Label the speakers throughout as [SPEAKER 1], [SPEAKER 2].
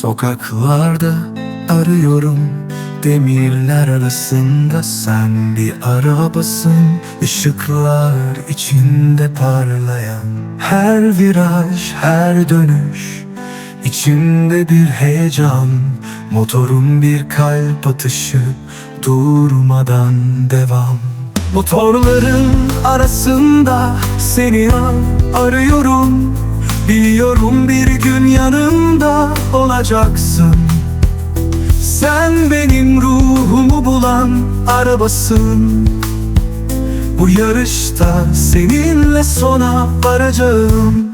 [SPEAKER 1] Sokaklarda arıyorum Demirler arasında. Sen bir arabasın Işıklar içinde parlayan Her viraj, her dönüş içinde bir heyecan. Motorun bir kalp atışı Durmadan devam. Motorların arasında seni ar- arıyorum. Biliyorum bir gün yanımda olacaksın Sen benim ruhumu bulan arabasın. Bu yarışta seninle sona varacağım.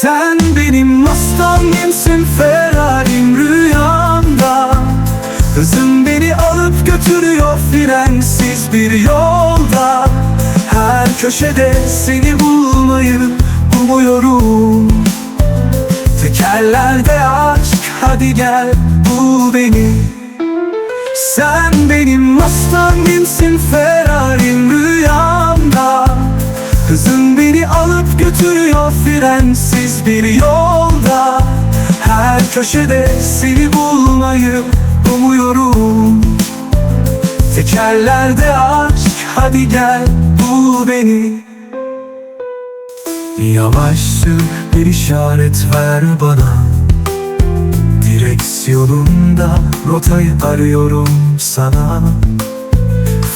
[SPEAKER 1] Sen benim Mustang'imsin Ferrari'm rüyamda. Hızın beni alıp götürüyor frensiz bir yolda. Her köşede seni bulmayı umuyorum Tekerlerde aşk hadi gel bul beni. Sen benim Mustang'imsin Ferrari'm rüyamda. Hızın beni alıp götürüyor frensiz bir yolda. Her köşede seni bulmayı umuyorum. Tekerlerde aşk hadi gel bul beni Yavaş sür bir işaret ver bana. Direksiyonunda rotayı arıyorum sana.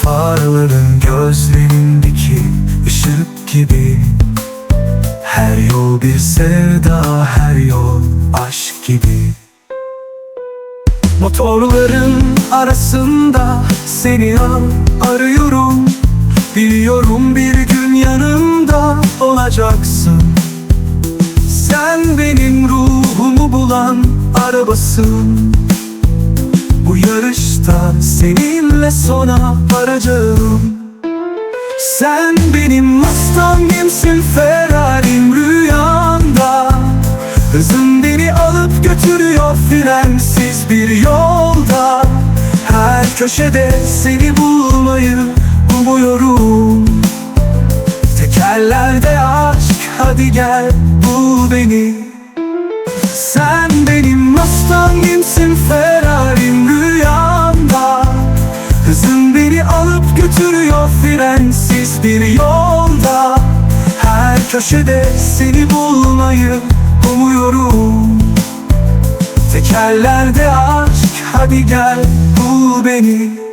[SPEAKER 1] Farların gözlerindeki ışık gibi. Her yol bir sevda, her yol aşk gibi. Motorların arasında seni ar- arıyorum olacaksın Sen benim ruhumu bulan arabasın. Bu yarışta seninle sona varacağım. Sen benim Mustang'imsin Ferrari'm rüyamda Hızın beni alıp götürüyor frensiz bir yolda. Her köşede seni bulmayı umuyorum. Tekerlerde aşk hadi gel bul beni. Sen benim Mustang'imsin Ferrari'm rüyamda. Hızın beni alıp götürüyor frensiz bir yolda. Her köşede seni bulmayı umuyorum. Tekerlerde aşk hadi gel bul beni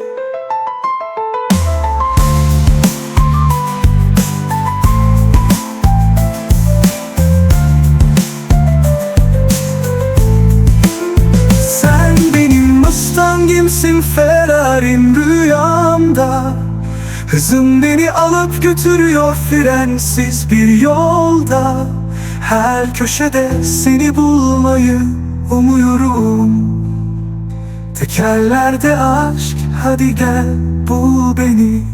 [SPEAKER 1] Mustang'imsin Ferrari'm rüyamda. Hızın beni alıp götürüyor frensiz bir yolda. Her köşede seni bulmayı umuyorum. Tekerlerde aşk hadi gel bul beni